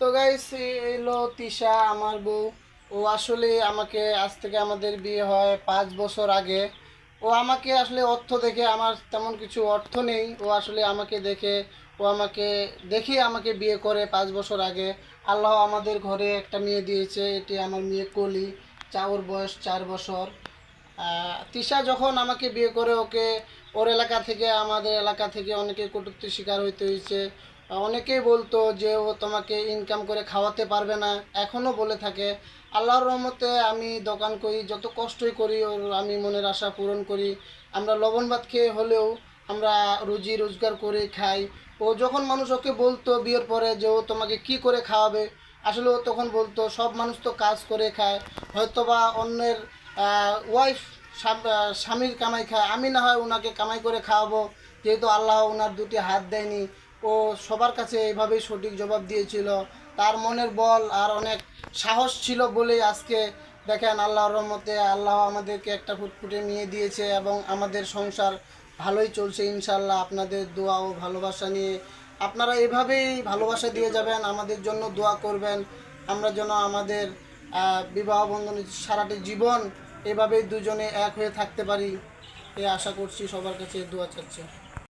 তো গাইস এলো তিশা, আমার বউ। ও আসলে আমাকে আজ থেকে আমাদের বিয়ে হয় পাঁচ বছর আগে। ও আমাকে আসলে অর্থ দেখে, আমার তেমন কিছু অর্থ নেই। ও আসলে আমাকে দেখে, ও আমাকে দেখে আমাকে বিয়ে করে পাঁচ বছর আগে। আল্লাহ আমাদের ঘরে একটা মেয়ে দিয়েছে, এটি আমার মেয়ে কলি চা ওর বয়স, চার বছর। তিশা যখন আমাকে বিয়ে করে, ওকে ওর এলাকা থেকে, আমাদের এলাকা থেকে অনেকে কটূক্তির শিকার হইতে হয়েছে অনেকেই বলতো যে ও তোমাকে ইনকাম করে খাওয়াতে পারবে না। এখনও বলে থাকে, আল্লাহর রহমতে আমি দোকান করি, যত কষ্টই করি ওর আমি মনের আশা পূরণ করি। আমরা লবণ ভাত খেয়ে হলেও আমরা রুজি রোজগার করে খাই। ও যখন মানুষ ওকে বলতো বিয়ের পরে যে ও তোমাকে কি করে খাওয়াবে, আসলে ও তখন বলতো, সব মানুষ তো কাজ করে খায়। হয়তোবা অন্যের ওয়াইফ স্বামীর কামাই খায়। আমি না হয় ওনাকে কামাই করে খাওয়াবো, যেহেতু আল্লাহ ওনার দুটি হাত দেয়নি। ও সবার কাছে এইভাবেই সঠিক জবাব দিয়েছিল। তার মনের বল আর অনেক সাহস ছিল বলেই আজকে দেখেন আল্লাহর রহমতে আল্লাহ আমাদেরকে একটা ফুটফুটে নিয়ে দিয়েছে এবং আমাদের সংসার ভালোই চলছে ইনশাল্লাহ আপনাদের দোয়া ও ভালোবাসা নিয়ে আপনারা এভাবেই ভালোবাসা দিয়ে যাবেন, আমাদের জন্য দোয়া করবেন। আমরা যেন আমাদের বিবাহ বন্ধনে সারাটি জীবন এভাবেই দুজনে এক হয়ে থাকতে পারি। এই আশা করছি সবার কাছে দোয়া চাচ্ছে।